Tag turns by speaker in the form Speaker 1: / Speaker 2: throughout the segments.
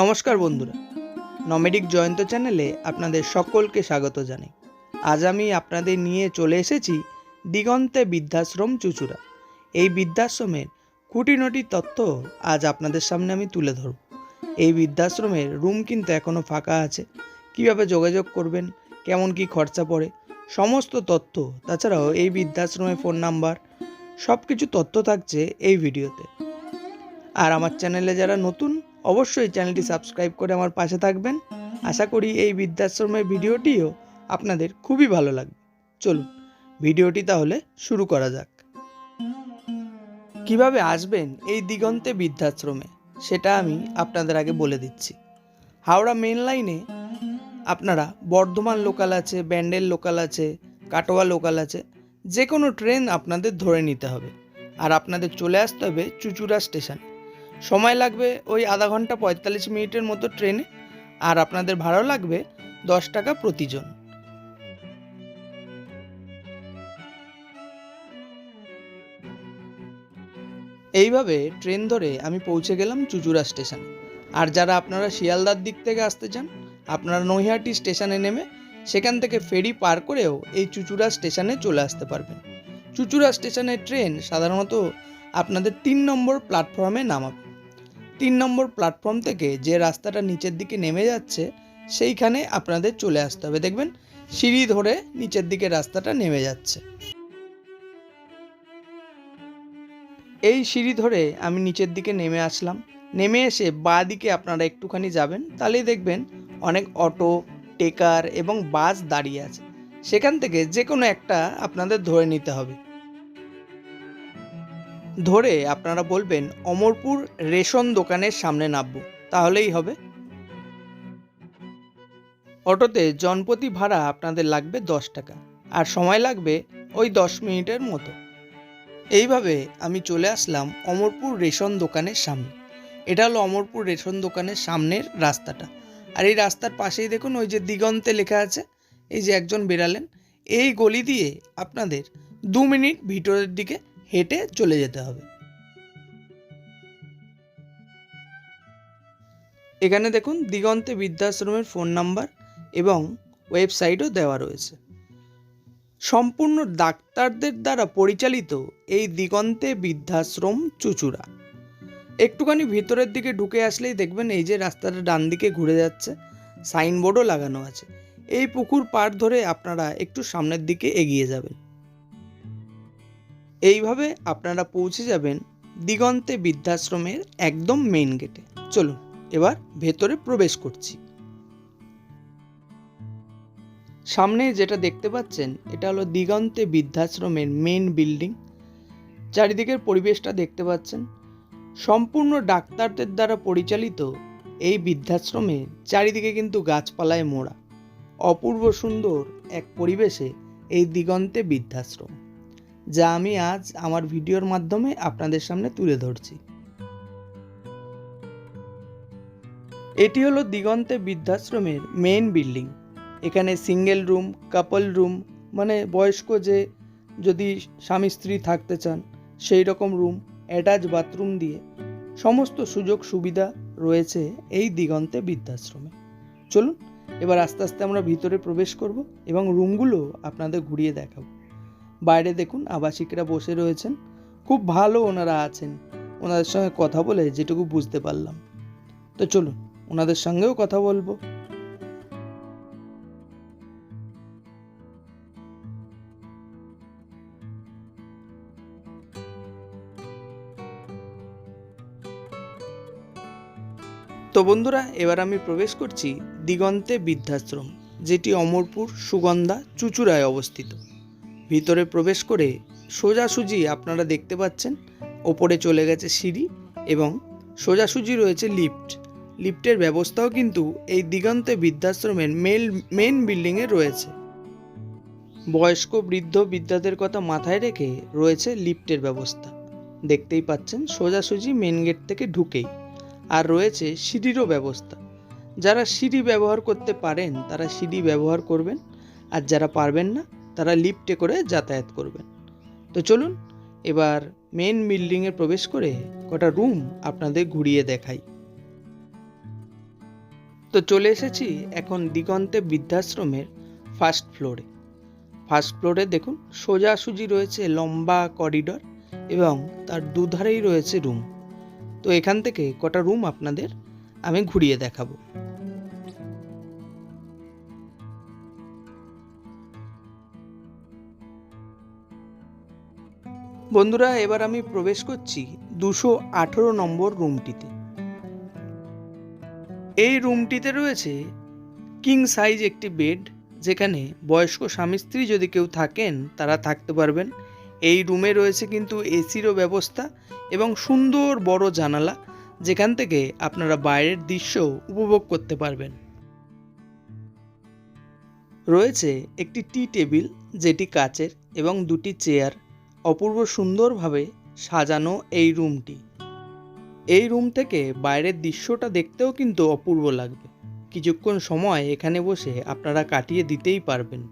Speaker 1: নমস্কার বন্ধুরা। নমেডিক জয়ন্ত চ্যানেলে আপনাদের সকলকে স্বাগত জানাই। আজ আমি আপনাদের নিয়ে চলে এসেছি দিগন্তে বৃদ্ধাশ্রম চুচুড়া। এই বৃদ্ধাশ্রমের খুঁটিনটি তথ্য আজ আপনাদের সামনে আমি তুলে ধরব। এই বৃদ্ধাশ্রমের রুম কিন্তু এখনও ফাঁকা আছে। কীভাবে যোগাযোগ করবেন, কেমন কি খরচা পড়ে, সমস্ত তথ্য, তাছাড়াও এই বৃদ্ধাশ্রমের ফোন নাম্বার সব কিছু তথ্য থাকছে এই ভিডিওতে। আর আমার চ্যানেলে যারা নতুন অবশ্যই চ্যানেলটি সাবস্ক্রাইব করে আমার পাশে থাকবেন। আশা করি এই বৃদ্ধাশ্রমের ভিডিওটিও আপনাদের খুবই ভালো লাগবে। চলুন, ভিডিওটি তাহলে শুরু করা যাক। কীভাবে আসবেন এই দিগন্তে বৃদ্ধাশ্রমে? সেটা আমি আপনাদের আগে বলে দিচ্ছি। হাওড়া মেন লাইনে আপনারা বর্ধমান লোকাল আছে, ব্যান্ডেল লোকাল আছে, কাটোয়া লোকাল আছে যে কোনো ট্রেন আপনাদের ধরে নিতে হবে। আর আপনাদের চলে আসতে হবে চুচুড়া স্টেশন। সময় লাগবে ওই আধা ঘণ্টা পঁয়তাল্লিশ মিনিটের মতো ট্রেনে, আর আপনাদের ভাড়াও লাগবে দশ টাকা প্রতিজন। এইভাবে ট্রেন ধরে আমি পৌঁছে গেলাম চুচুড়া স্টেশনে। আর যারা আপনারা শিয়ালদার দিক থেকে আসতে চান, আপনারা নৈহাটি স্টেশনে নেমে সেখান থেকে ফেরি পার করেও এই চুচুড়া স্টেশনে চলে আসতে পারবেন। চুচুড়া স্টেশনের ট্রেন সাধারণত আপনাদের তিন নম্বর প্ল্যাটফর্মে নামাবে। তিন নম্বর প্ল্যাটফর্ম থেকে যে রাস্তাটা নিচের দিকে নেমে যাচ্ছে, সেইখানে আপনাদের চলে আসতে হবে। দেখবেন, সিঁড়ি ধরে নিচের দিকে রাস্তাটা নেমে যাচ্ছে। এই সিঁড়ি ধরে আমি নিচের দিকে নেমে আসলাম। নেমে এসে বাঁ দিকে আপনারা একটুখানি যাবেন, তাহলেই দেখবেন অনেক অটো, টেকার এবং বাস দাঁড়িয়ে আছে। সেখান থেকে যে কোনো একটা আপনাদের ধরে নিতে হবে। ধরে আপনারা বলবেন, অমরপুর রেশন দোকানের সামনে নামবো। তাহলেই হবে। অটোতে জনপ্রতি ভাড়া আপনাদের লাগবে দশ টাকা, আর সময় লাগবে ওই দশ মিনিটের মতো। এইভাবে আমি চলে আসলাম অমরপুর রেশন দোকানের সামনে। এটা হলো অমরপুর রেশন দোকানের সামনের রাস্তাটা। আর এই রাস্তার পাশেই দেখুন ওই যে দিগন্তে লেখা আছে, এই যে একজন বেরালেন এই গলি দিয়ে আপনাদের দু মিনিট ভিতরের দিকে হেঁটে চলে যেতে হবে। এখানে দেখুন দিগন্তে বৃদ্ধাশ্রমের ফোন নাম্বার এবং ওয়েবসাইটও দেওয়া রয়েছে। সম্পূর্ণ ডাক্তারদের দ্বারা পরিচালিত এই দিগন্তে বৃদ্ধাশ্রম চুচুড়া। একটুখানি ভিতরের দিকে ঢুকে আসলেই দেখবেন এই যে রাস্তাটা ডান দিকে ঘুরে যাচ্ছে, সাইনবোর্ডও লাগানো আছে। এই পুকুর পাড় ধরে আপনারা একটু সামনের দিকে এগিয়ে যাবেন। এইভাবে আপনারা পৌঁছে যাবেন দিগন্তে বৃদ্ধাশ্রমের একদম মেইন গেটে চলুন, এবার ভেতরে প্রবেশ করছি। সামনে যেটা দেখতে পাচ্ছেন, এটা হলো দিগন্তে বৃদ্ধাশ্রমের মেন বিল্ডিং চারিদিকের পরিবেশটা দেখতে পাচ্ছেন। সম্পূর্ণ ডাক্তারদের দ্বারা পরিচালিত এই বৃদ্ধাশ্রমে চারিদিকে কিন্তু গাছপালায় মোড়া। অপূর্ব সুন্দর এক পরিবেশে এই দিগন্তে বৃদ্ধাশ্রম। যা আমি আজ আমার ভিডিওর মাধ্যমে আপনাদের সামনে তুলে ধরছি। এটি হলো দিগন্তে বৃদ্ধাশ্রমের মেইন বিল্ডিং এখানে সিঙ্গেল রুম কাপল রুম মানে বয়স্ক যে যদি স্বামী স্ত্রী থাকতে চান, সেই রকম রুম অ্যাটাচ বাথরুম দিয়ে সমস্ত সুযোগ সুবিধা রয়েছে এই দিগন্তে বৃদ্ধাশ্রমে। চলুন, এবার আস্তে আস্তে আমরা ভিতরে প্রবেশ করব এবং রুমগুলো আপনাদের ঘুরিয়ে দেখাবো। বাইরে দেখুন আবাসিকরা বসে রয়েছেন। খুব ভালো ওনারা আছেন। ওনাদের সঙ্গে কথা বলে যেটুকু বুঝতে পারলাম। তো চলুন, ওনাদের সঙ্গেও কথা বলব। তো বন্ধুরা, এবার আমি প্রবেশ করছি দিগন্তে বৃদ্ধাশ্রম, যেটি অমরপুর, সুগন্ধা, চুচুড়ায় অবস্থিত। ভিতরে প্রবেশ করে সোজাসুজি আপনারা দেখতে পাচ্ছেন, ওপরে চলে গেছে সিঁড়ি এবং সোজাসুজি রয়েছে লিফট। লিফটের ব্যবস্থাও কিন্তু এই দিগন্তে বৃদ্ধাশ্রমের মেল মেন বিল্ডিংয়ে রয়েছে। বয়স্ক, বৃদ্ধ বৃদ্ধাদের কথা মাথায় রেখে রয়েছে লিফটের ব্যবস্থা। দেখতেই পাচ্ছেন, সোজাসুজি মেন গেট থেকে ঢুকেই। আর রয়েছে সিঁড়িরও ব্যবস্থা। যারা সিঁড়ি ব্যবহার করতে পারেন, তারা সিঁড়ি ব্যবহার করবেন। আর যারা পারবেন না তারা লিফটে করে যাতায়াত করবেন। তো চলুন, এবার মেন বিল্ডিংয়ে প্রবেশ করে কটা রুম আপনাদের ঘুরিয়ে দেখাই। তো চলে এসেছি এখন দিগন্তে বৃদ্ধাশ্রমের ফার্স্ট ফ্লোরে ফার্স্ট ফ্লোরে দেখুন, সোজাসুজি রয়েছে লম্বা করিডর এবং তার দুধারেই রয়েছে রুম তো এখান থেকে কটা রুম আপনাদের আমি ঘুরিয়ে দেখাবো। বন্ধুরা, এবার আমি প্রবেশ করছি দুশো আঠেরো নম্বর রুমটিতে। এই রুমটিতে রয়েছে কিং সাইজ একটি বেড যেখানে বয়স্ক স্বামী স্ত্রী যদি কেউ থাকেন, তারা থাকতে পারবেন। এই রুমে রয়েছে কিন্তু এসিরও ব্যবস্থা এবং সুন্দর বড় জানালা, যেখান থেকে আপনারা বাইরের দৃশ্য উপভোগ করতে পারবেন। রয়েছে একটি টি টেবিল যেটি কাচের, এবং দুটি চেয়ার অপূর্ব সুন্দরভাবে সাজানো এই রুমটি। এই রুম থেকে বাইরের দৃশ্যটা দেখতেও কিন্তু অপূর্ব লাগবে। কিছুক্ষণ সময় এখানে বসে আপনারা কাটিয়ে দিতেই পারবেন।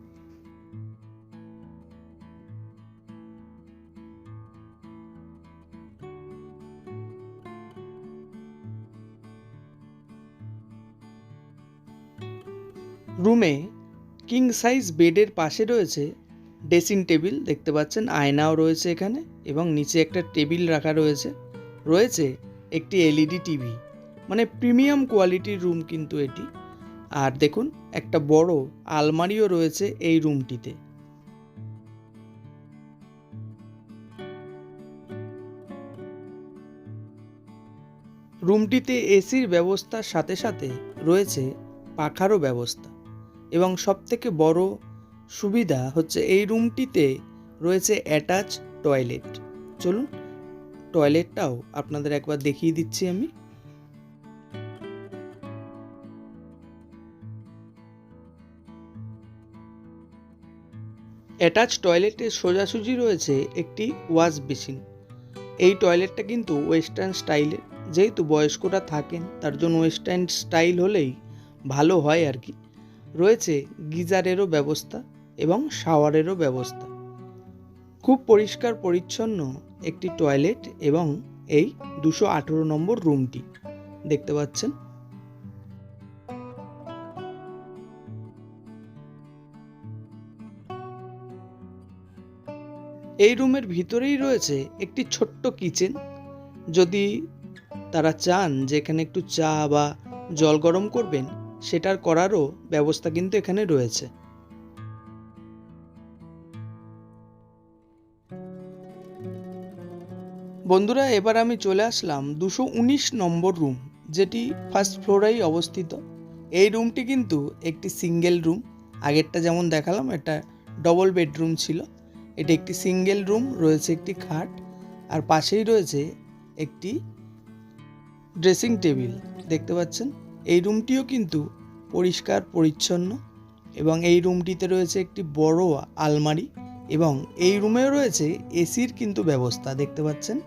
Speaker 1: রুমে কিং সাইজ বেডের পাশে রয়েছে ড্রেসিং টেবিল দেখতে পাচ্ছেন, আয়নাও রয়েছে এখানে এবং নিচে একটা টেবিল রাখা রয়েছে। রয়েছে একটি এলইডি টিভি মানে প্রিমিয়াম কোয়ালিটির রুম কিন্তু এটি। আর দেখুন, একটা বড় আলমারিও রয়েছে এই রুমটিতে। রুমটিতে এসির ব্যবস্থার সাথে সাথে রয়েছে পাখারও ব্যবস্থা এবং সবথেকে বড় সুবিধা হচ্ছে এই রুমটিতে রয়েছে অ্যাটাচ টয়লেট। চলুন, টয়লেটটাও আপনাদের একবার দেখিয়ে দিচ্ছি আমি। অ্যাটাচ টয়লেটের সোজাসুজি রয়েছে একটি ওয়াশ বেসিন। এই টয়লেটটা কিন্তু ওয়েস্টার্ন স্টাইলের। যেহেতু বয়স্করা থাকেন, তার জন্য ওয়েস্টার্ন স্টাইল হলেই ভালো হয় আর কি। রয়েছে গিজারেরও ব্যবস্থা। এবং শাওয়ারেরও ব্যবস্থা। খুব পরিষ্কার, পরিচ্ছন্ন একটি টয়লেট এবং এই দুশো আঠেরো নম্বর রুমটি। দেখতে পাচ্ছেন? এই রুমের ভিতরেই রয়েছে একটি ছোট্ট কিচেন। যদি তারা চান যে এখানে একটু চা বা জল গরম করবেন, সেটার করারও ব্যবস্থা কিন্তু এখানে রয়েছে। বন্ধুরা, এবার আমি চলে আসলাম দুশো উনিশ নম্বর রুম, যেটি ফার্স্ট ফ্লোরেই অবস্থিত। এই রুমটি কিন্তু একটি সিঙ্গেল রুম আগেরটা যেমন দেখালাম, এটা ডবল বেডরুম ছিল। এটি একটি সিঙ্গেল রুম রয়েছে একটি খাট, আর পাশেই রয়েছে একটি ড্রেসিং টেবিল দেখতে পাচ্ছেন? এই রুমটিও কিন্তু পরিষ্কার, পরিচ্ছন্ন, এবং এই রুমটিতে রয়েছে একটি বড় আলমারি, এবং এই রুমেও রয়েছে এসির কিন্তু ব্যবস্থা, দেখতে পাচ্ছেন?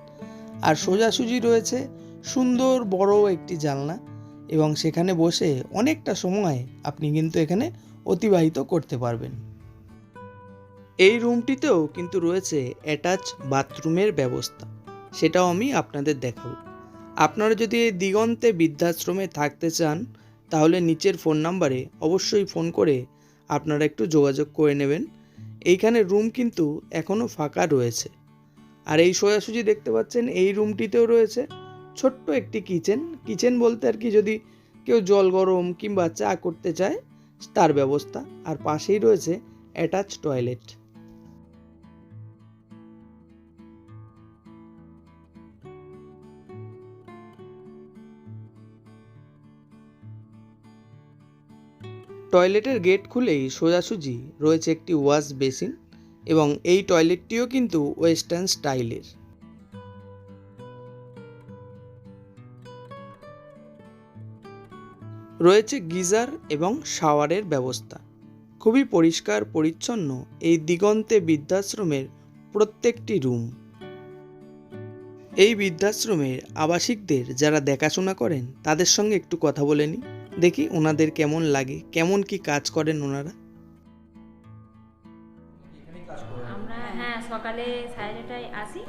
Speaker 1: আর সোজাসুজি রয়েছে সুন্দর বড় একটি জানলা এবং সেখানে বসে অনেকটা সময় আপনি কিন্তু এখানে অতিবাহিত করতে পারবেন। এই রুমটিতেও কিন্তু রয়েছে অ্যাটাচ বাথরুমের ব্যবস্থা, সেটাও আমি আপনাদের দেখাবো। আপনারা যদি এই দিগন্তে বৃদ্ধাশ্রমে থাকতে চান, তাহলে নিচের ফোন নাম্বারে অবশ্যই ফোন করে আপনারা একটু যোগাযোগ করে নেবেন। এইখানে রুম কিন্তু এখনও ফাঁকা রয়েছে। আর এই সোজাসুজি দেখতে পাচ্ছেন এই রুমটিতেও রয়েছে ছোট্ট একটি কিচেন। কিচেন বলতে আর কি যদি কেউ জল গরম কিংবা চা করতে চায়, তার ব্যবস্থা। আর পাশেই রয়েছে অ্যাটাচ টয়লেট টয়লেটের গেট খুলেই সোজাসুজি রয়েছে একটি ওয়াশ বেসিন এবং এই টয়লেটটিও কিন্তু ওয়েস্টার্ন স্টাইলের। রয়েছে গিজার এবং শাওয়ারের ব্যবস্থা। খুবই পরিষ্কার, পরিচ্ছন্ন এই দিগন্তে বৃদ্ধাশ্রমের প্রত্যেকটি রুম। এই বৃদ্ধাশ্রমের আবাসিকদের যারা দেখাশোনা করেন, তাদের সঙ্গে একটু কথা বলে নিই। দেখি ওনাদের কেমন লাগে, কেমন কি কাজ করেন ওনারা।
Speaker 2: সকালে সাড়ে ছটায় আসি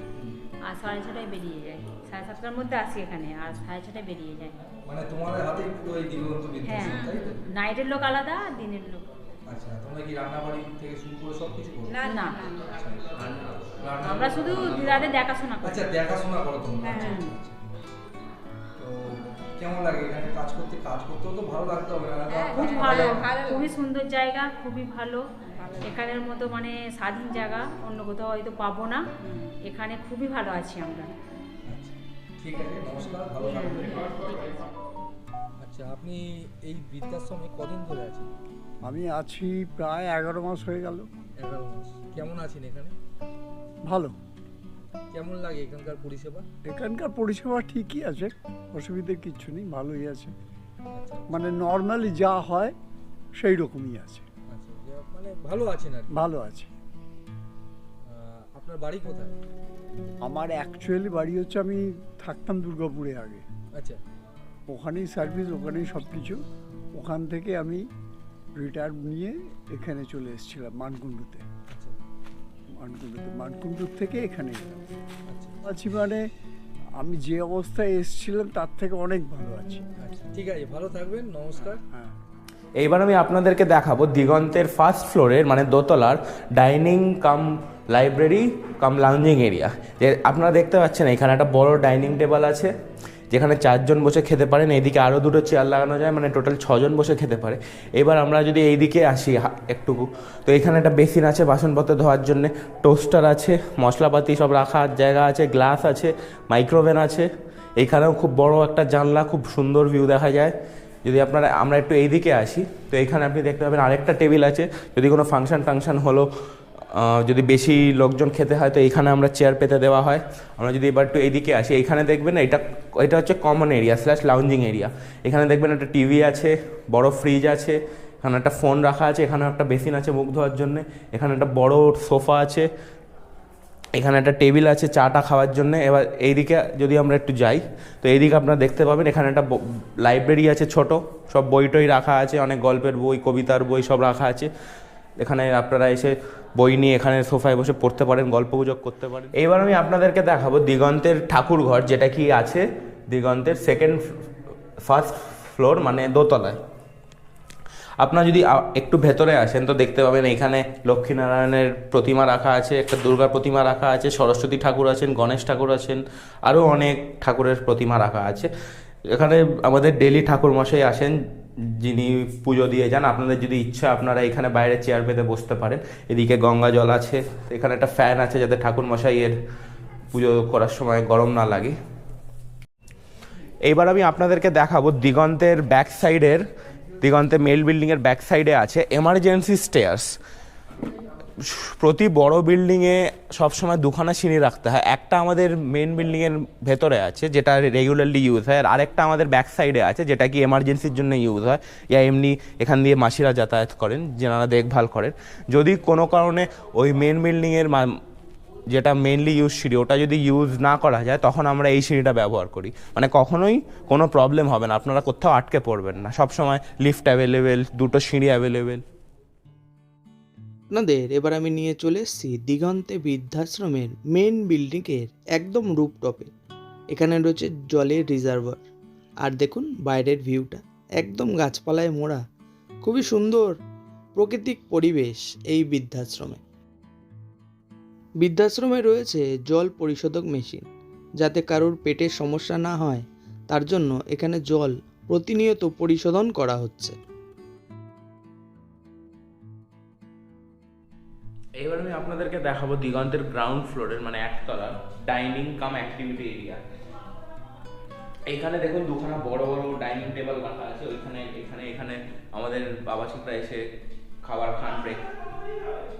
Speaker 2: আর সাড়ে ছটায় বেরিয়ে যাই। সাড়ে সাতটার মধ্যে আসি এখানে আর সাড়ে ছটায় বেরিয়ে যাই।
Speaker 3: মানে তোমাদের হাতেই পুরো এই দিগন্ত
Speaker 2: হ্যাঁ নাইটের লোক আলাদা দিনের লোক।
Speaker 3: আচ্ছা তোমরা কি রান্নাবাড়ি থেকে শুরু করে সব কিছু করো?
Speaker 2: না না।
Speaker 3: আচ্ছা,
Speaker 2: আমরা শুধু দিদাদের দেখাশোনা করি।
Speaker 3: আচ্ছা দেখাশোনা করো তোমরা।
Speaker 2: হ্যাঁ।
Speaker 3: আচ্ছা, আচ্ছা। কেমন লাগে এখানে কাজ করতে? কাজ করতেও তো ভালো লাগতে হবে না
Speaker 2: হ্যাঁ, খুব ভালো খুবই সুন্দর জায়গা খুবই ভালো। এখানের মতো মানে স্বাধীন জায়গা অন্য কোথাও হয়তো পাবো না। এখানে খুবই ভালো আছি আমরা।
Speaker 3: আচ্ছা, ঠিক আছে নমস্কার ভালো আচ্ছা আপনি এই বৃদ্ধাশ্রমে কদিন ধরে আছেন?
Speaker 4: আমি আছি প্রায় এগারো মাস হয়ে গেল।
Speaker 3: এগারো মাস। কেমন আছেন এখানে?
Speaker 4: ভালো।
Speaker 3: কেমন লাগে এখানকার পরিষেবা?
Speaker 4: এখানকার পরিষেবা ঠিকই আছে অসুবিধে কিচ্ছু নেই ভালোই আছে।
Speaker 3: আচ্ছা।
Speaker 4: মানে নর্মালি যা হয় সেই রকমই আছে।
Speaker 3: মানে ভালো আছেন আর
Speaker 4: ভালো আছে।
Speaker 3: আপনার বাড়ি কোথায়?
Speaker 4: আমার অ্যাকচুয়ালি বাড়ি হচ্ছে আমি থাকতাম দুর্গাপুরে আগে।
Speaker 3: আচ্ছা।
Speaker 4: ওখানেই সার্ভিস ওখানেই সব কিছু ওখান থেকে আমি রিটায়ার নিয়ে এখানে চলে এসেছিলাম মানকুণ্ডুতে।
Speaker 3: আচ্ছা।
Speaker 4: মানকুণ্ডুতে মানকুণ্ডুর থেকে এখানে এলাম।
Speaker 3: আচ্ছা।
Speaker 4: আছি মানে আমি যে অবস্থায় এসেছিলাম তার থেকে অনেক ভালো আছি।
Speaker 3: আচ্ছা ঠিক আছে ভালো থাকবেন নমস্কার।
Speaker 4: হ্যাঁ।
Speaker 5: এইবার আমি আপনাদেরকে দেখাবো দিগন্তের ফার্স্ট ফ্লোরের মানে দোতলার dining cum library cum lounging area যে আপনারা দেখতে পাচ্ছেন, এখানে একটা বড় ডাইনিং টেবিল আছে, যেখানে চারজন বসে খেতে পারেন। এইদিকে আরও দুটো চেয়ার লাগানো যায় মানে টোটাল ছজন বসে খেতে পারে। এবার আমরা যদি এইদিকে আসি একটুকু তো এখানে একটা বেসিন আছে বাসনপত্র ধোয়ার জন্য টোস্টার আছে, মশলাপাতি সব রাখার জায়গা আছে গ্লাস আছে মাইক্রোওভেন আছে। এখানেও খুব বড় একটা জানলা, খুব সুন্দর ভিউ দেখা যায়। যদি আপনারা, আমরা একটু এইদিকে আসি, তো এখানে আপনি দেখতে পাবেন আরেকটা টেবিল আছে। যদি কোনো ফাংশন টাংশন হলো যদি বেশি লোকজন খেতে হয়, তো এইখানে আমরা চেয়ার পেতে দেওয়া হয়। আমরা যদি এবার একটু এইদিকে আসি এইখানে দেখবেন এটা এটা হচ্ছে common area slash lounging area এখানে দেখবেন একটা টিভি আছে, বড় ফ্রিজ আছে, এখানে একটা ফোন রাখা আছে, এখানে একটা বেসিন আছে মুখ ধোয়ার জন্য, এখানে একটা বড় সোফা আছে। এখানে একটা টেবিল আছে চাটা খাওয়ার জন্য। এবার এইদিকে যদি আমরা একটু যাই, তো এইদিকে আপনারা দেখতে পাবেন এখানে একটা লাইব্রেরি আছে ছোট, সব বই টই রাখা আছে, অনেক গল্পের বই, কবিতার বই সব রাখা আছে। এখানে আপনারা এসে বই নিয়ে এখানে সোফায় বসে পড়তে পারেন, গল্প গুজব করতে পারেন। এইবার আমি আপনাদেরকে দেখাবো দিগন্তের ঠাকুর ঘর যেটা কি আছে দিগন্তের সেকেন্ড ফার্স্ট ফ্লোর মানে দোতলায়। আপনারা যদি একটু ভেতরে আসেন, তো দেখতে পাবেন এখানে লক্ষ্মীনারায়ণের প্রতিমা রাখা আছে, একটা দুর্গা প্রতিমা রাখা আছে, সরস্বতী ঠাকুর আছেন, গণেশ ঠাকুর আছেন, আরও অনেক ঠাকুরের প্রতিমা রাখা আছে। এখানে আমাদের ডেলি ঠাকুর মশাই আসেন, যিনি পুজো দিয়ে যান। আপনাদের যদি ইচ্ছা, আপনারা এখানে বাইরে চেয়ার পেতে বসতে পারেন। এদিকে গঙ্গা জল আছে, এখানে একটা ফ্যান আছে যাতে ঠাকুর মশাইয়ের পুজো করার সময় গরম না লাগে। এইবার আমি আপনাদেরকে দেখাবো দিগন্তের ব্যাক সাইডের দিগন্তে মেল বিল্ডিংয়ের ব্যাক সাইডে আছে এমার্জেন্সি স্টেয়ার্স প্রতি বড় বিল্ডিংয়ে সবসময় দুখানা সিঁড়ি রাখতে হয়। একটা আমাদের মেন বিল্ডিংয়ের ভেতরে আছে, যেটা রেগুলারলি ইউজ হয়, আর আরেকটা আমাদের ব্যাক সাইডে আছে, যেটা কি এমার্জেন্সির জন্য ইউজ হয়। ইয়া এমনি এখান দিয়ে মাসিরা যাতায়াত করেন, যেনারা দেখভাল করেন। যদি কোনো কারণে ওই মেন বিল্ডিংয়ের যেটা মেনলি ইউজ সিঁড়ি, ওটা যদি ইউজ না করা যায়, তখন আমরা এই সিঁড়িটা ব্যবহার করি। মানে কখনোই কোনো প্রবলেম হবে না, আপনারা কোথাও আটকে পড়বেন না। সব সময় লিফট অ্যাভেলেবেল দুটো সিঁড়ি অ্যাভেলেবেল
Speaker 1: আপনাদের, এবার আমি নিয়ে চলে এসেছি দিগন্তে বৃদ্ধাশ্রমের মেন বিল্ডিংয়ের একদম রুপটপে এখানে রয়েছে জলের রিজার্ভার আর দেখুন বাইরের ভিউটা একদম গাছপালায় মোড়া। খুবই সুন্দর প্রাকৃতিক পরিবেশ এই বৃদ্ধাশ্রমে। বৃদ্ধাশ্রমে রয়েছে জল পরিশোধক মেশিন, যাতে কারোর পেটের সমস্যা না হয়। তার জন্য এখানে জল প্রতিনিয়ত পরিশোধন করা হচ্ছে।
Speaker 5: এবার আমি আপনাদেরকে দেখাবো দিগন্তের গ্রাউন্ড ফ্লোরের মানে একতলা ডাইনিং কাম অ্যাক্টিভিটি এরিয়া এখানে দেখুন দুখানা বড় বড় ডাইনিং টেবিল রাখা আছে। ওইখানে, এখানে এখানে আমাদের বাবা বাবাচিকরা এসে খাবার খান ব্রেক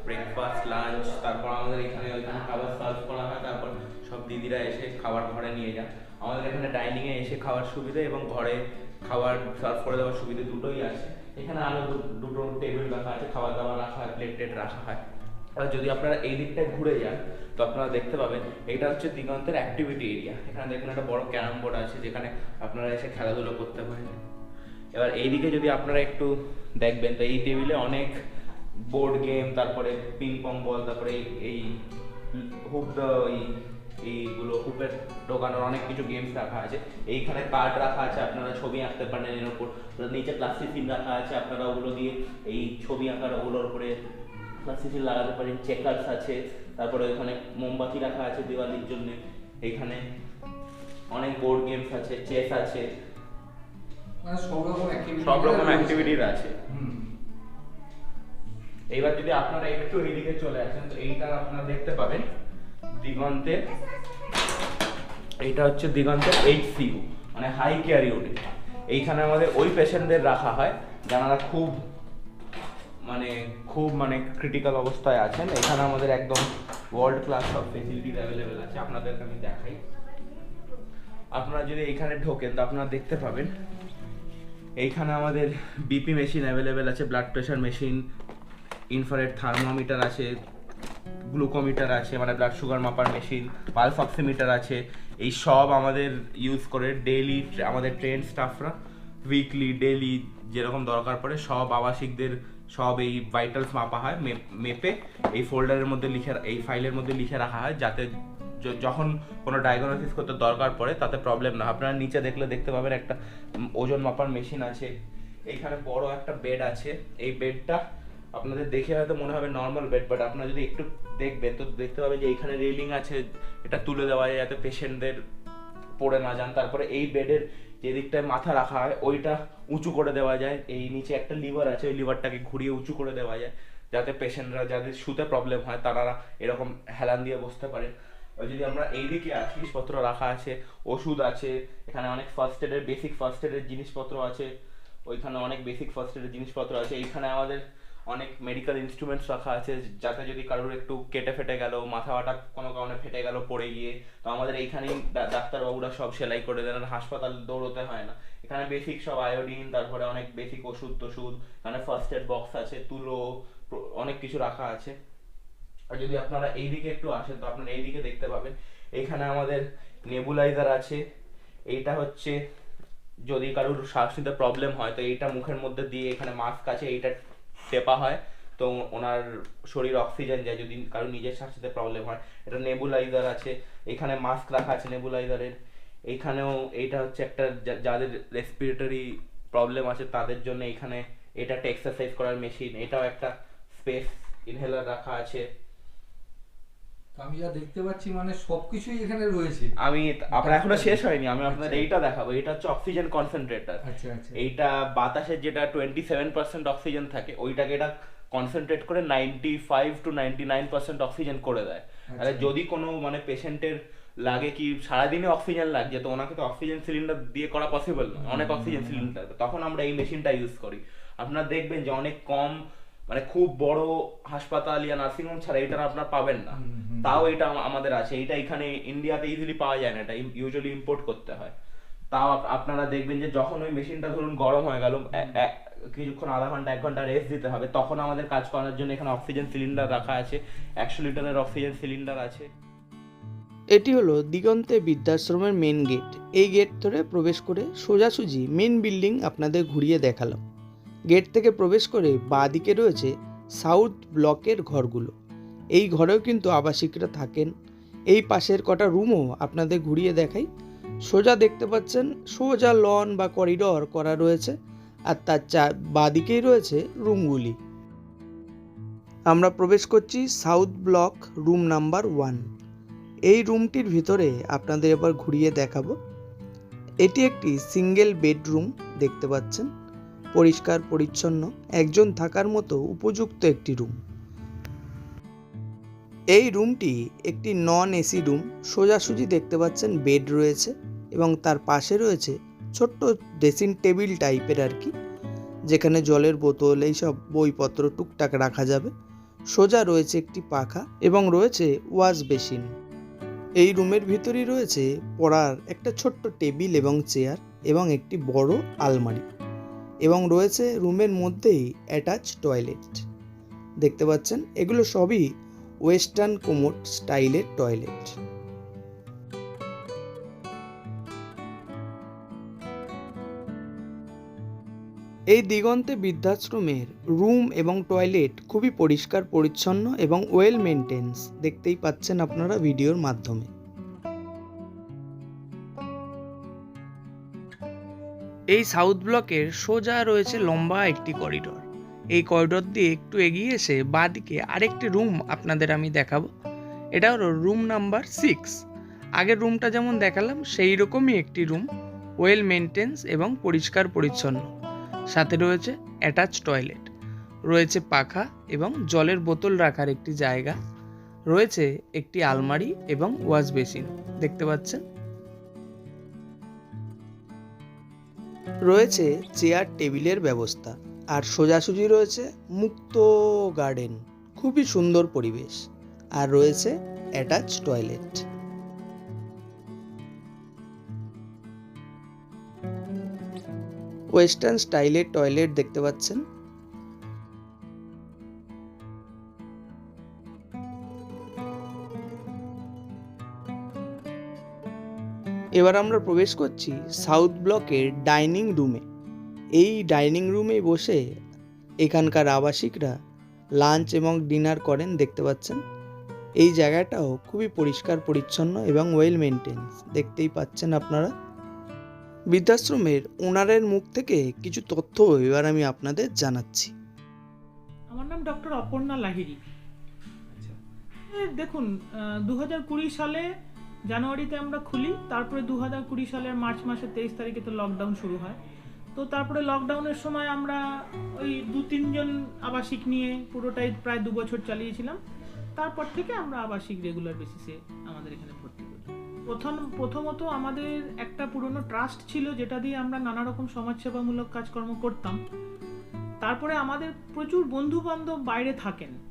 Speaker 5: ব্রেকফাস্ট লাঞ্চ তারপর আমাদের এখানে ওইখানে খাবার সার্ভ করা হয়, তারপর সব দিদিরা এসে খাবার ঘরে নিয়ে যান আমাদের এখানে ডাইনিংয়ে এসে খাওয়ার সুবিধা এবং ঘরে খাবার সার্ভ করে দেওয়ার সুবিধা দুটোই আছে। এখানে আরও দুটো টেবিল রাখা আছে খাবার দাবার রাখা হয় প্লেট টেট রাখা হয়। আর যদি আপনারা এই দিকটায় ঘুরে যান, তো আপনারা দেখতে পাবেন, এটা হচ্ছে দিগন্তের অ্যাক্টিভিটি এরিয়া এখানে দেখুন একটা বড় ক্যারাম বোর্ড আছে, যেখানে আপনারা এসে খেলাধুলো করতে পারেন। এবার এইদিকে যদি আপনারা একটু দেখবেন, তো এই টেবিলে অনেক বোর্ড গেম তারপরে পিং পং বল তারপরে এই- এই হুক দ্য ওই এইগুলো হুপের ঢোকানোর অনেক কিছু গেমস রাখা আছে। এইখানে কার্ড রাখা আছে আপনারা ছবি আঁকতে পারেন এর উপর। নিচে প্লাস্টিসিন রাখা আছে আপনারা ওগুলো দিয়ে এই ছবি আঁকার ওগুলোর উপরে প্লাস্টিসিন লাগাতে পারেন। চেকার্স আছে তারপরে ওখানে মোমবাতি রাখা আছে দিওয়ালির জন্য। এইখানে অনেক বোর্ড গেমস আছে চেস আছে।
Speaker 3: মানে সব রকম অ্যাক্টিভিটি
Speaker 5: সব রকম অ্যাক্টিভিটির আছে। এইবার যদি আপনারা একটু এইদিকে চলে আসেন, তো এইটা আপনারা দেখতে পাবেন। দিগন্তের এইটা হচ্ছে দিগন্তের এইচসিইউ মানে হাই কেয়ার ইউনিট এইখানে আমাদের ওই পেশেন্টদের রাখা হয়, যারা খুব মানে খুব মানে ক্রিটিক্যাল অবস্থায় আছেন। এখানে আমাদের একদম ওয়ার্ল্ড ক্লাস সব ফেসিলিটি অ্যাভেলেবেল আছে, আপনাদেরকে আমি দেখাই। আপনারা যদি এখানে ঢোকেন, তো আপনারা দেখতে পাবেন। এইখানে আমাদের বিপি মেশিন অ্যাভেলেবেল আছে blood pressure machine infrared thermometer আছে গ্লুকোমিটার আছে মানে ব্লাড সুগার মাপার মেশিন পালস অক্সিমিটার আছে, এই সব আমাদের ইউজ করে ডেইলি আমাদের ট্রেন স্টাফরা উইকলি ডেইলি যেরকম দরকার পড়ে সব আবাসিকদের সব এই ভাইটালস মাপা হয় মেপ- এই ফোল্ডারের মধ্যে লিখে এই ফাইলের মধ্যে লিখে রাখা হয় যাতে যখন কোনো ডায়াগনোসিস করতে দরকার পড়ে তাতে প্রবলেম না আপনারা নিচে দেখলে দেখতে পাবেন একটা ওজন মাপার মেশিন আছে, এইখানে বড় একটা বেড আছে, এই বেডটা আপনাদের দেখে হয়তো মনে হবে নর্মাল বেড বাট আপনারা যদি একটু দেখবেন, তো দেখতে পাবেন যে এখানে রেলিং আছে, এটা তুলে দেওয়া যায় যাতে পেশেন্টদের পড়ে না যান। তারপরে এই বেডের যে দিকটায় মাথা রাখা হয়, ওইটা উঁচু করে দেওয়া যায়। এই নিচে একটা লিভার আছে, ওই লিভারটাকে ঘুরিয়ে উঁচু করে দেওয়া যায়, যাতে পেশেন্টরা যাদের শুতে প্রবলেম হয়, তারা এরকম হেলান দিয়ে বসতে পারে। যদি আমরা এইদিকে জিনিসপত্র রাখা আছে, ওষুধ আছে, এখানে অনেক ফার্স্ট এডের বেসিক ফার্স্ট এডের জিনিসপত্র আছে, ওইখানে অনেক বেসিক ফার্স্ট এডের জিনিসপত্র আছে, এইখানে আমাদের অনেক মেডিকেল ইনস্ট্রুমেন্টস রাখা আছে, যাতে যদি কারোর একটু কেটে ফেটে গেল, মাথা বাটা কোনো কারণে ফেটে গেল, পড়ে গিয়ে, তো আমাদের এইখানেই ডাক্তারবাবুরা সব সেলাই করে দেন। হাসপাতাল দৌড়তে হয় না। এখানে বেসিক সব আয়োডিন তারপরে অনেক বেসিক ওষুধ টষুধ, এখানে ফার্স্ট এড বক্স আছে, তুলো অনেক কিছু রাখা আছে। আর যদি আপনারা এইদিকে একটু আসেন, তো আপনারা এইদিকে দেখতে পাবেন। এখানে আমাদের নেবুলাইজার আছে। এইটা হচ্ছে, যদি কারোর শ্বাস নিতে প্রবলেম হয়, তো এইটা মুখের মধ্যে দিয়ে এখানে মাস্ক আছে, এইটা টেপা হয়, তো ওনার শরীর অক্সিজেন যায়, যদি কারোর নিজের শ্বাস নিতে প্রবলেম হয়। এটা নেবুলাইজার আছে, এখানে মাস্ক রাখা আছে নেবুলাইজারের এইখানেও এইটা হচ্ছে একটা যাদের রেসপিরেটরি প্রবলেম আছে, তাদের জন্য এখানে এটা একটা এক্সারসাইজ করার মেশিন এটাও একটা স্পেস ইনহেলার রাখা আছে।
Speaker 3: আমি যা দেখতে পাচ্ছি মানে সবকিছুই এখানে রয়েছে।
Speaker 5: আমি আপনার এখনও শেষ হয়নি আমি আপনাদের
Speaker 3: আচ্ছা।
Speaker 5: এইটা দেখাবো এটা হচ্ছে অক্সিজেন কনসেন্ট্রেটর
Speaker 3: আচ্ছা আচ্ছা।
Speaker 5: এইটা বাতাসের যেটা টোয়েন্টি সেভেন পার্সেন্ট অক্সিজেন থাকে ওইটাকে এটা কনসেন্ট্রেট করে ninety five to ninety nine percent oxygen করে দেয়। তাহলে
Speaker 3: আচ্ছা।
Speaker 5: যদি কোনো মানে পেশেন্টের লাগে কি সারাদিনে অক্সিজেন লাগছে তো ওনাকে তো অক্সিজেন সিলিন্ডার দিয়ে করা পসিবল নয় অনেক অক্সিজেন সিলিন্ডার তখন আমরা এই মেশিনটা ইউজ করি। আপনারা দেখবেন যে অনেক কম মানে খুব বড় হাসপাতাল ইয়া নার্সিং হোম ছাড়া এটা আপনারা পাবেন না। তাও এটা আমাদের আছে। এটা এখানে ইন্ডিয়াতে ইজিলি পাওয়া যায় না। এটা ইউজুয়ালি ইম্পোর্ট করতে হয়। তাও আপ- আপনারা দেখবেন যে যখন ওই মেশিনটা ধরুন গরম হয়ে গেল কিছুক্ষণ আধা ঘণ্টা এক ঘণ্টা রেস্ট দিতে হবে তখন আমাদের কাজ করার জন্য এখানে অক্সিজেন সিলিন্ডার রাখা আছে। একশো লিটারের অক্সিজেন সিলিন্ডার আছে।
Speaker 1: এটি হলো দিগন্তে বৃদ্ধাশ্রমের মেন গেট এই গেট ধরে প্রবেশ করে সোজাসুজি মেন বিল্ডিং আপনাদের ঘুরিয়ে দেখালাম। গেট থেকে প্রবেশ করে বাঁ দিকে রয়েছে সাউথ ব্লকের ঘরগুলো। এই ঘরেও কিন্তু আবাসিকরা থাকেন। এই পাশের কটা রুমও আপনাদের ঘুরিয়ে দেখাই। সোজা দেখতে পাচ্ছেন সোজা লন বা করিডর করা রয়েছে আর তার চা বাঁ দিকেই রয়েছে রুমগুলি। আমরা প্রবেশ করছি south block room number one. এই রুমটির ভিতরে আপনাদের এবার ঘুরিয়ে দেখাবো। এটি একটি সিঙ্গেল বেডরুম দেখতে পাচ্ছেন। পরিষ্কার, পরিচ্ছন্ন, একজন থাকার মতো উপযুক্ত একটি রুম। এই রুমটি একটি নন এসি রুম, সোজাসুজি দেখতে পাচ্ছেন বেড রয়েছে এবং তার পাশে রয়েছে ছোট্ট ড্রেসিং টেবিল টাইপের আর কি, যেখানে জলের বোতল, এইসব বইপত্র টুকটাক রাখা যাবে। সোজা রয়েছে একটি পাখা এবং রয়েছে ওয়াশ বেসিন। এই রুমের ভিতরেই রয়েছে পড়ার একটা ছোট্ট টেবিল এবং চেয়ার এবং একটি বড় আলমারি। এবং রয়েছে রুমের মধ্যেই অ্যাটাচ টয়লেট দেখতে পাচ্ছেন, এগুলো সবই ওয়েস্টার্ন কোমোট স্টাইলের টয়লেট এই দিগন্তে বৃদ্ধাশ্রমের রুম এবং টয়লেট খুবই পরিষ্কার, পরিচ্ছন্ন এবং ওয়েল মেনটেন্স দেখতেই পাচ্ছেন আপনারা ভিডিওর মাধ্যমে। এই সাউথ ব্লকের সোজা রয়েছে লম্বা একটি করিডোর এই করিডোর দিয়ে একটু এগিয়ে এসে বাঁদিকে আরেকটি রুম আপনাদের আমি দেখাবো। এটা হলো রুম নাম্বার সিক্স আগের রুমটা যেমন দেখালাম, সেই রকমই একটি রুম ওয়েল মেনটেন্স এবং পরিষ্কার পরিচ্ছন্ন। সাথে রয়েছে অ্যাটাচ টয়লেট রয়েছে পাখা এবং জলের বোতল রাখার একটি জায়গা। রয়েছে একটি আলমারি এবং ওয়াশ বেসিন দেখতে পাচ্ছেন? রয়েছে চেয়ার টেবিলের ব্যবস্থা আর সোজাসুজি রয়েছে মুক্ত গার্ডেন। খুবই সুন্দর পরিবেশ। আর রয়েছে অ্যাটাচ টয়লেট। ওয়েস্টার্ন স্টাইলের টয়লেট দেখতে পাচ্ছেন। এবার আমরা প্রবেশ করছি সাউথ ব্লকের ডাইনিং রুমে। এই ডাইনিং রুমে বসে এখানকার আবাসিকরা লাঞ্চ এবং ডিনার করেন দেখতে পাচ্ছেন। এই জায়গাটাও খুবই পরিষ্কার পরিচ্ছন্ন এবং ওয়েল মেনটেন্স দেখতেই পাচ্ছেন আপনারা। বৃদ্ধাশ্রমের ওনারের মুখ থেকে কিছু তথ্য এবার আমি আপনাদের জানাচ্ছি।
Speaker 6: আমার নাম ডক্টর অপর্ণা লাহিড়ী। এ, দেখুন দু হাজার কুড়ি সালে জানুয়ারিতে আমরা খুলি, তারপরে দু হাজার কুড়ি সালের মার্চ মাসের তেইশ তারিখে তো লকডাউন শুরু হয়। তো তারপরে লকডাউনের সময় আমরা ওই দু তিনজন আবাসিক নিয়ে পুরোটাই প্রায় দু বছর চালিয়েছিলাম। তারপর থেকে আমরা আবাসিক রেগুলার বেসিসে আমাদের এখানে ভর্তি করি। প্রথম, প্রথমত আমাদের একটা পুরনো ট্রাস্ট ছিল যেটা দিয়ে আমরা নানা রকম সমাজসেবামূলক কাজকর্ম করতাম। তারপরে আমাদের প্রচুর বন্ধু বান্ধব বাইরে থাকেন।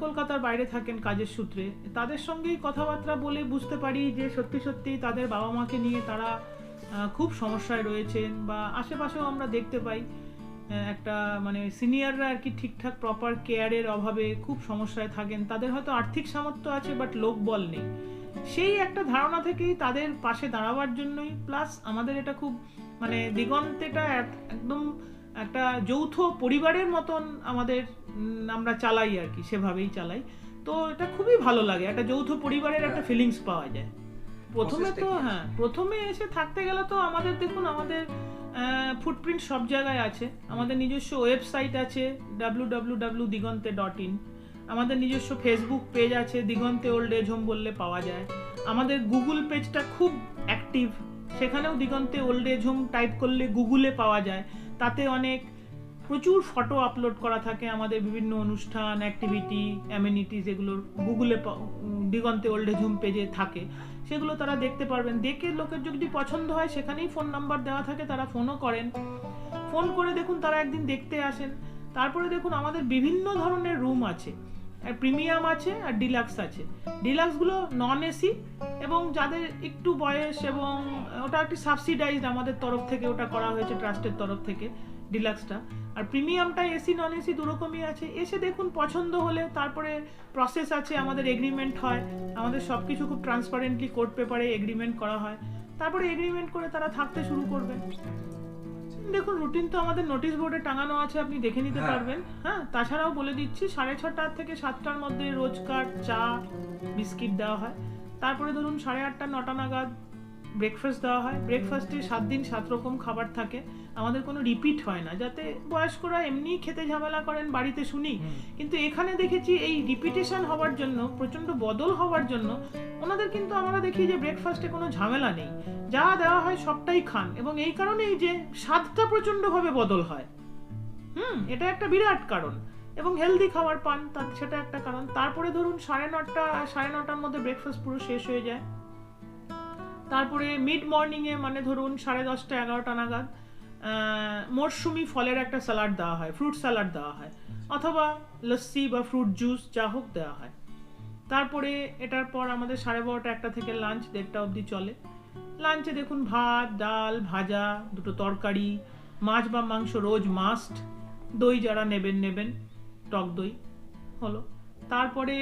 Speaker 6: কলকাতার বাইরে থাকেন কাজের সূত্রে। তাদের সঙ্গেই কথাবার্তা বলে বুঝতে পারি যে সত্যি সত্যি তাদের বাবা মাকে নিয়ে তারা খুব সমস্যায় রয়েছেন বা আশেপাশেও আমরা দেখতে পাই একটা মানে সিনিয়ররা আর কি ঠিকঠাক প্রপার কেয়ারের অভাবে খুব সমস্যায় থাকেন। তাদের হয়তো আর্থিক সামর্থ্য আছে, বাট লোকবল নেই। সেই একটা ধারণা থেকেই তাদের পাশে দাঁড়াবার জন্যই, প্লাস আমাদের এটা খুব মানে দিগন্তেটা এক- একদম একটা যৌথ পরিবারের মতন আমাদের আমরা চালাই আর কি সেভাবেই চালাই। তো এটা খুবই ভালো লাগে একটা যৌথ পরিবারের একটা ফিলিংস পাওয়া যায়। প্রথমে তো হ্যাঁ প্রথমে এসে থাকতে গেলে তো আমাদের দেখুন আমাদের ফুটপ্রিন্ট সব জায়গায় আছে। আমাদের নিজস্ব ওয়েবসাইট আছে W W W Digante dot in আমাদের নিজস্ব ফেসবুক পেজ আছে দিগন্তে ওল্ড এজ হোম বললে পাওয়া যায়। আমাদের গুগল পেজটা খুব অ্যাক্টিভ সেখানেও দিগন্তে ওল্ড এজ হোম টাইপ করলে গুগলে পাওয়া যায়। তাতে অনেক, প্রচুর ফটো আপলোড করা থাকে আমাদের বিভিন্ন অনুষ্ঠান অ্যাক্টিভিটি অ্যামিনিটিস এগুলো গুগলে দিগন্তে ওল্ড এজ হোম পেজে থাকে। সেগুলো তারা দেখতে পারবেন। দেখে লোকের যদি পছন্দ হয়, সেখানেই ফোন নাম্বার দেওয়া থাকে, তারা ফোনও করেন। ফোন করে দেখুন, তারা একদিন দেখতে আসেন। তারপরে দেখুন, আমাদের বিভিন্ন ধরনের রুম আছে। প্রিমিয়াম আছে আর ডিলাক্স আছে। ডিলাক্সগুলো নন এসি এবং যাদের একটু বয়স এবং ওটা একটি সাবসিডাইজড আমাদের তরফ থেকে, ওটা করা হয়েছে ট্রাস্টের তরফ থেকে ডিলাক্সটা। আর প্রিমিয়ামটা এসি নন এসি দুরকমই আছে। এসে দেখুন পছন্দ হলে তারপরে প্রসেস আছে, আমাদের এগ্রিমেন্ট হয়। আমাদের সব কিছু খুব ট্রান্সপারেন্টলি কোর্ট পেপারে এগ্রিমেন্ট করা হয়। তারপরে এগ্রিমেন্ট করে তারা থাকতে শুরু করবেন দেখুন রুটিন তো আমাদের নোটিশ বোর্ডে টাঙানো আছে আপনি দেখে নিতে
Speaker 3: হ্যাঁ।
Speaker 6: পারবেন হ্যাঁ তাছাড়াও বলে দিচ্ছি সাড়ে ছটার থেকে সাতটার মধ্যে রোজকার চা বিস্কিট দেওয়া হয় তারপরে ধরুন সাড়ে আটটা নটা নাগাদ ব্রেকফাস্ট দেওয়া হয়। ব্রেকফাস্টে সাত দিন সাত রকম খাবার থাকে। আমাদের কোনো রিপিট হয় না। যাতে বয়স্করা এমনিই খেতে ঝামেলা করেন বাড়িতে শুনি। কিন্তু এখানে দেখেছি এই রিপিটেশন হওয়ার জন্য প্রচণ্ড বদল হওয়ার জন্য ওনাদের কিন্তু আমরা দেখি যে ব্রেকফাস্টে কোনো ঝামেলা নেই। যা দেওয়া হয় সবটাই খান। এবং এই কারণেই যে স্বাদটা প্রচণ্ডভাবে বদল হয়। হুম এটা একটা বিরাট কারণ। এবং হেলদি খাবার পান তার সেটা একটা কারণ। তারপরে ধরুন সাড়ে নটা সাড়ে নটার মধ্যে ব্রেকফাস্ট পুরো শেষ হয়ে যায়। তারপরে মিড মর্নিংয়ে মানে ধরুন সাড়ে দশটা, এগারোটা নাগাদ মরশুমি ফলের একটা স্যালাড দেওয়া হয় ফ্রুট স্যালাড দেওয়া হয়, অথবা লস্যি বা ফ্রুট জুস যা হোক দেওয়া হয়। তারপরে এটার পর আমাদের সাড়ে বারোটা, একটা থেকে লাঞ্চ দেড়টা অবধি চলে। লাঞ্চে দেখুন ভাত, ডাল, ভাজা, দুটো তরকারি, মাছ বা মাংস রোজ মাস্ট দই যারা নেবেন নেবেন, টক দই, হলো। তারপরে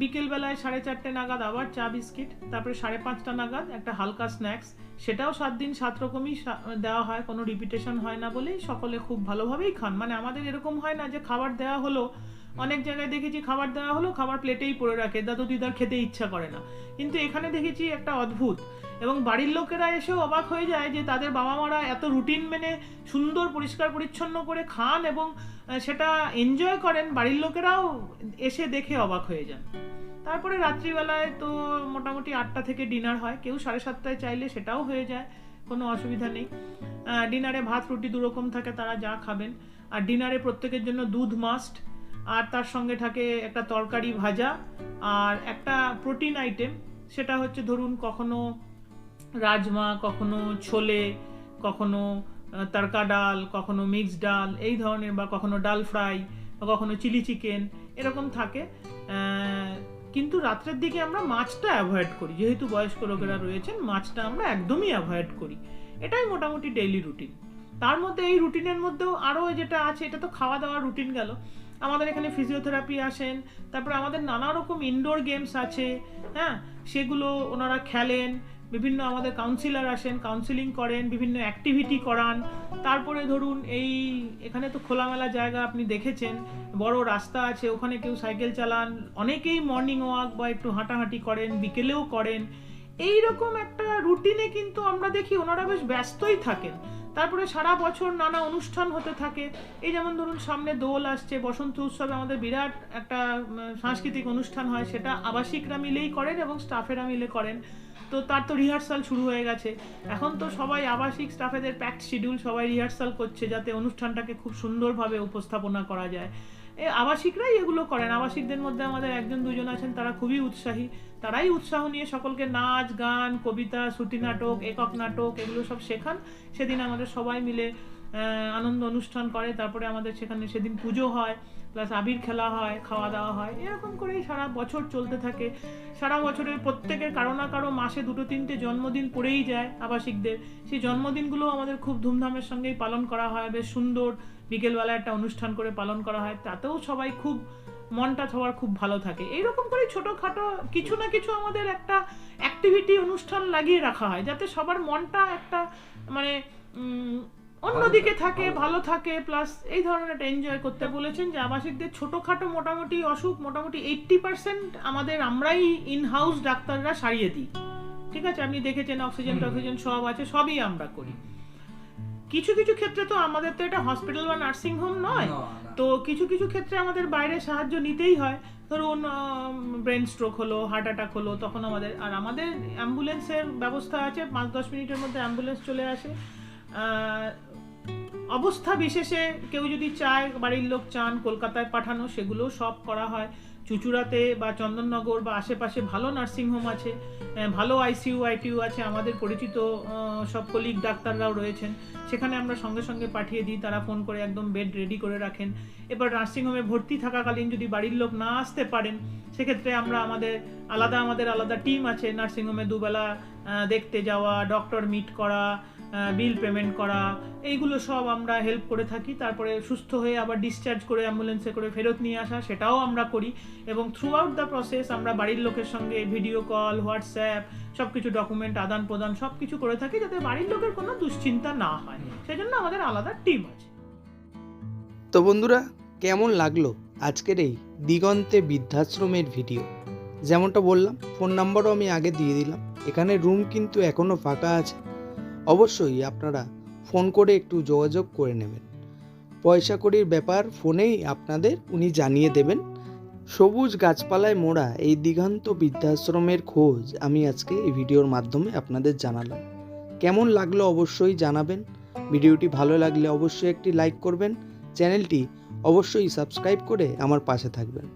Speaker 6: বিকেলবেলায় সাড়ে চারটে নাগাদ আবার চা বিস্কিট, তারপরে সাড়ে পাঁচটা নাগাদ একটা হালকা স্ন্যাক্স। সেটাও সাত দিন সাত রকমই দেওয়া হয়, কোনো রিপিটেশন হয় না বলেই সকলে খুব ভালোভাবেই খান। মানে আমাদের এরকম হয় না যে খাবার দেওয়া হলো, অনেক জায়গায় দেখেছি খাবার দেওয়া হলো, খাবার প্লেটেই পড়ে রাখে, দাদু দিদার খেতে ইচ্ছা করে না। কিন্তু এখানে দেখেছি একটা অদ্ভুত এবং বাড়ির লোকেরা এসেও অবাক হয়ে যায় যে তাদের বাবা মারা এত রুটিন মেনে সুন্দর, পরিষ্কার, পরিচ্ছন্ন করে খান এবং সেটা এনজয় করেন। বাড়ির লোকেরাও এসে দেখে অবাক হয়ে যান। তারপরে রাত্রিবেলায় তো মোটামুটি আটটা থেকে ডিনার হয়। কেউ সাড়ে সাতটায় চাইলে সেটাও হয়ে যায়, কোনো অসুবিধা নেই। ডিনারে ভাত, রুটি দুরকম থাকে, তারা যা খাবেন। আর ডিনারে প্রত্যেকের জন্য দুধ মাস্ট আর তার সঙ্গে থাকে একটা তরকারি ভাজা। আর একটা প্রোটিন আইটেম সেটা হচ্ছে ধরুন কখনো রাজমা, কখনো ছোলে, কখনো তড়কা ডাল, কখনো মিক্স ডাল, এই ধরনের বা কখনো ডাল ফ্রাই বা কখনো চিলি চিকেন, এরকম থাকে। কিন্তু রাত্রের দিকে আমরা মাছটা অ্যাভয়েড করি। যেহেতু বয়স্ক লোকেরা রয়েছেন, মাছটা আমরা একদমই অ্যাভয়েড করি। এটাই মোটামুটি ডেইলি রুটিন তার মধ্যে এই রুটিনের মধ্যেও আরও যেটা আছে, এটা তো খাওয়া দাওয়ার রুটিন গেল। আমাদের এখানে ফিজিওথেরাপি আসেন, তারপরে আমাদের নানা রকম ইনডোর গেমস আছে হ্যাঁ? সেগুলো ওনারা খেলেন বিভিন্ন আমাদের কাউন্সিলর আসেন কাউন্সিলিং করেন, বিভিন্ন অ্যাক্টিভিটি করান। তারপরে ধরুন এই, এখানে তো খোলামেলা জায়গা আপনি দেখেছেন, বড় রাস্তা আছে, ওখানে কেউ সাইকেল চালান, অনেকেই মর্নিং ওয়াক বা একটু হাঁটাহাঁটি করেন, বিকেলেও করেন। এই রকম একটা রুটিনে কিন্তু আমরা দেখি, ওনারা বেশ ব্যস্তই থাকেন। তারপরে সারা বছর নানা অনুষ্ঠান হতে থাকে। এই যেমন ধরুন সামনে দোল আসছে, বসন্ত উৎসবে আমাদের বিরাট একটা সাংস্কৃতিক অনুষ্ঠান হয়, সেটা আবাসিকরা মিলেই করেন এবং স্টাফেরা মিলে করেন। তো তার তো রিহার্সাল শুরু হয়ে গেছে। এখন তো সবাই আবাসিক স্টাফেদের প্যাক্ট শিডিউল সবাই রিহার্সাল করছে যাতে অনুষ্ঠানটাকে খুব সুন্দরভাবে উপস্থাপনা করা যায়। এ আবাসিকরাই এগুলো করেন। আবাসিকদের মধ্যে আমাদের একজন, দুজন আছেন, তারা খুবই উৎসাহী। তারাই উৎসাহ নিয়ে সকলকে নাচ, গান, কবিতা, শ্রুতি নাটক, একক নাটক, এগুলো সব শেখান। সেদিন আমাদের সবাই মিলে আনন্দ অনুষ্ঠান করে, তারপরে আমাদের সেখানে সেদিন পুজো হয় প্লাস আবির খেলা হয়, খাওয়া দাওয়া হয়, এরকম করেই সারা বছর চলতে থাকে। সারা বছরের প্রত্যেকের কারও না কারও মাসে দুটো তিনটে জন্মদিন পড়েই যায় আবাসিকদের। সেই জন্মদিনগুলো আমাদের খুব ধুমধামের সঙ্গেই পালন করা হয়, বেশ সুন্দর। বিকেলবেলা একটা অনুষ্ঠান করে পালন করা হয়, তাতেও সবাই খুব মনটা সবার খুব ভালো থাকে। এইরকম করে ছোটোখাটো কিছু না কিছু আমাদের একটা অ্যাক্টিভিটি অনুষ্ঠান লাগিয়ে রাখা হয়, যাতে সবার মনটা একটা মানে অন্যদিকে থাকে ভালো। থাকে প্লাস এই ধরনের একটা এনজয় করতে বলেছেন যে আবাসিকদের ছোটোখাটো মোটামুটি অসুখ মোটামুটি এইট্টি পার্সেন্ট আমাদের আমরাই ইন হাউস ডাক্তাররা সারিয়ে দিই। ঠিক আছে? আপনি দেখেছেন অক্সিজেন টক্সিজেন সব আছে সবই আমরা করি। কিছু কিছু ক্ষেত্রে তো আমাদের তো এটা হসপিটাল বা নার্সিং হোম নয়। তো কিছু কিছু ক্ষেত্রে আমাদের বাইরে সাহায্য নিতেই হয়। ধরুন ব্রেন স্ট্রোক হলো হার্ট অ্যাটাক হলো তখন আমাদের আর আমাদের অ্যাম্বুলেন্সের ব্যবস্থা আছে পাঁচ দশ মিনিটের মধ্যে অ্যাম্বুলেন্স চলে আসে। অবস্থা বিশেষে কেউ যদি চায় বাড়ির লোক চান, কলকাতায় পাঠানো, সেগুলো সব করা হয়। চুচুড়াতে বা চন্দননগর বা আশেপাশে ভালো নার্সিংহোম আছে ভালো আইসিইউ আইটিউ আছে, আমাদের পরিচিত সব কলিগ ডাক্তাররাও রয়েছেন। সেখানে আমরা সঙ্গে সঙ্গে পাঠিয়ে দিই, তারা ফোন করে একদম বেড রেডি করে রাখেন। এবার নার্সিংহোমে ভর্তি থাকাকালীন যদি বাড়ির লোক না আসতে পারেন, সেক্ষেত্রে আমরা আমাদের আলাদা আমাদের আলাদা টিম আছে নার্সিংহোমে দুবেলা দেখতে যাওয়া ডক্টর মিট করা বিল পেমেন্ট করা এইগুলো সব আমরা হেল্প করে থাকি। তারপরে সুস্থ হয়ে আবার ডিসচার্জ করে অ্যাম্বুলেন্সে করে ফেরত নিয়ে আসা সেটাও আমরা করি। এবং থ্রু আউট দ্য প্রসেস আমরা বাড়ির লোকের সঙ্গে ভিডিও কল হোয়াটসঅ্যাপ সব কিছু ডকুমেন্ট আদান প্রদান সব কিছু করে থাকি যাতে বাড়ির লোকের কোনো দুশ্চিন্তা না হয়। সেই জন্য আমাদের আলাদা টিম আছে।
Speaker 1: তো বন্ধুরা কেমন লাগল আজকের এই দিগন্তে বৃদ্ধাশ্রমের ভিডিও যেমনটা বললাম ফোন নাম্বারও আমি আগে দিয়ে দিলাম। এখানে রুম কিন্তু এখনও ফাঁকা আছে। অবশ্যই আপনারা ফোন করে একটু যোগাযোগ করে নেবেন। পয়সা কড়ির ব্যাপার ফোনেই আপনাদের উনি জানিয়ে দেবেন। সবুজ গাছপালায় মোড়া এই দিগান্ত বৃদ্ধাশ্রমের খোঁজ আমি আজকে এই ভিডিওর মাধ্যমে আপনাদের জানালাম। কেমন লাগল অবশ্যই জানাবেন। ভিডিওটি ভালো লাগলে অবশ্যই একটি লাইক করবেন। চ্যানেলটি অবশ্যই সাবস্ক্রাইব করে আমার পাশে থাকবেন।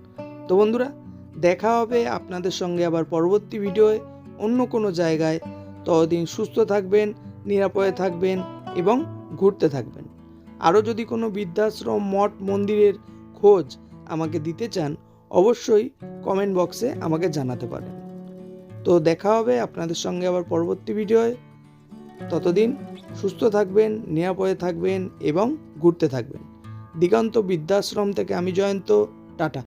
Speaker 1: তো বন্ধুরা, দেখা হবে আপনাদের সঙ্গে আবার পরবর্তী ভিডিওয়ে অন্য কোনো জায়গায়। ততদিন সুস্থ থাকবেন নিরাপদে থাকবেন এবং ঘুরতে থাকবেন। আরও যদি কোনো বৃদ্ধাশ্রম, মঠ, মন্দিরের খোঁজ আমাকে দিতে চান, অবশ্যই কমেন্ট বক্সে আমাকে জানাতে পারেন। তো দেখা হবে আপনাদের সঙ্গে আবার পরবর্তী ভিডিওয়ে। ততদিন সুস্থ থাকবেন, নিরাপদে থাকবেন এবং ঘুরতে থাকবেন। দিগন্ত বৃদ্ধাশ্রম থেকে আমি জয়ন্ত। টাটা।